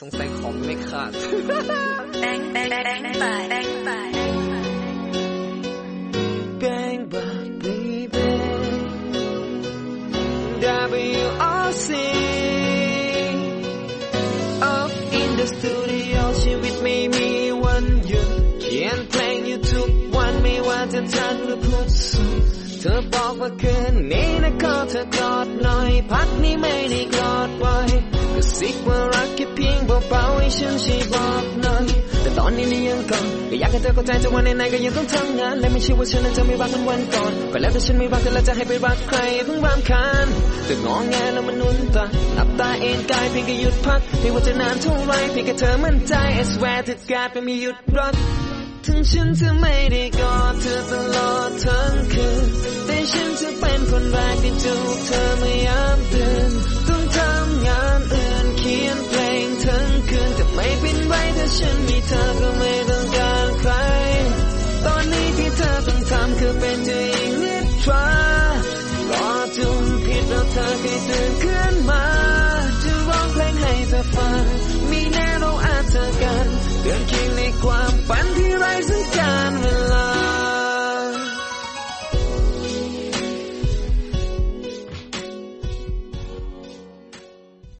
สงสัยของไม่ขาด Bang bang bang bang bang bang. Bang bang baby WRC Up in the studio ชีวิตไม่มีวันหยุดเขียนเพลงอยู่ทุกวันไม่ว่าจะจันทร์หรือพุธศุกร์เธอบอกว่าคืนนี้นะขอเธอกอดหน่อยพักนี้ไม่ได้กอดไว้ กระซิบว่ารักแค่เพียงเบาๆให้ฉันช่วยบอกหน่อยแต่ตอนนี้นี่ยังก่อนก็อยากให้เธอเข้าใจจะวันไหนๆก็ยังต้องทำงาน และไม่ใช่ว่าฉันนั้นจะไม่รักเหมันวันก่อนก็แล้วแต่ฉันไม่รักเธอแล้วจะให้ไปรักใครเพิ่งรำคาญจะงอแงแล้วมันนุ่นตาหลับตาเอนกายเพียงแค่หยุดพักไม่ว่าจะนานเท่าไรเพียงแค่เธอมั่นใจ I swear to God ไม่มีหยุดรักถึงฉันจะไม่ได้กอดเธอตลอดทั้งคืนแต่ฉันจะเป็นคนแรกที่จูบเธอเมื่อยาม ไม่เป็นไรถ้าฉันมีเธอก็ไม่ต้องการใคร ตอนนี้ที่เธอต้องทำคือเป็นเธอเองนิดทรารอจุ่มผิดแล้วเธอเคยตื่นขึ้นมา จะร้องเพลงให้เธอฟัง มีแน่เราอาจเจอกัน เดินเคียในความฝันที่ไร้สัญญา